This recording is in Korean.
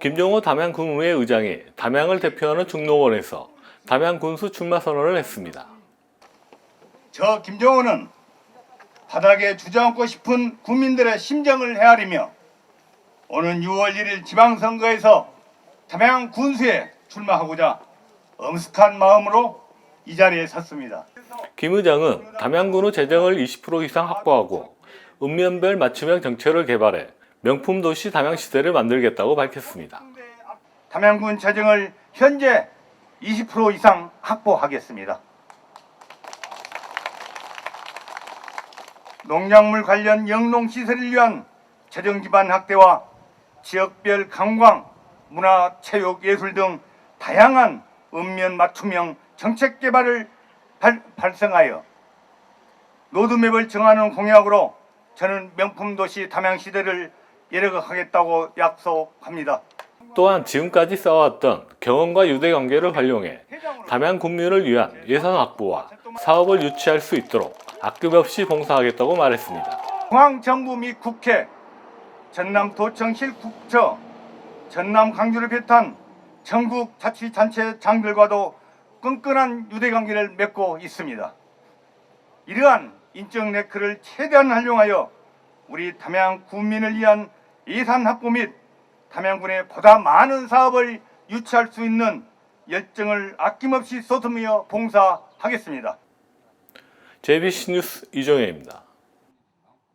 김종호 담양군의회 의장이 담양을 대표하는 중노원에서 담양 군수 출마 선언을 했습니다. 저 김정은은 바닥에 주저앉고 싶은 국민들의 심정을 헤아리며 오는 6월 1일 지방선거에서 담양 군수에 출마하고자 엄숙한 마음으로 이 자리에 섰습니다. 김 의장은 담양군의 재정을 20% 이상 확보하고 읍면별 맞춤형 정책을 개발해 명품 도시 담양시대를 만들겠다고 밝혔습니다. 담양군 재정을 현재 20% 이상 확보하겠습니다. 농작물 관련 영농 시설을 위한 재정 기반 확대와 지역별 관광, 문화, 체육, 예술 등 다양한 읍면 맞춤형 정책 개발을 발, 발생하여 로드맵을 정하는 공약으로 저는 명품 도시 담양 시대를 예력하겠다고 약속합니다. 또한 지금까지 쌓아왔던 경험과 유대 관계를 활용해 담양 군민을 위한 예산 확보와 사업을 유치할 수 있도록 아낌 없이 봉사하겠다고 말했습니다. 중앙정부 및 국회, 전남도청실 국처, 전남 강주를 비롯한 전국 자치단체 장들과도 끈끈한 유대관계를 맺고 있습니다. 이러한 인적 네트를 최대한 활용하여 우리 담양 군민을 위한 예산 확보 및 담양군에 보다 많은 사업을 유치할 수 있는 열정을 아낌없이 쏟으며 봉사하겠습니다. JBC 뉴스 이종혜입니다.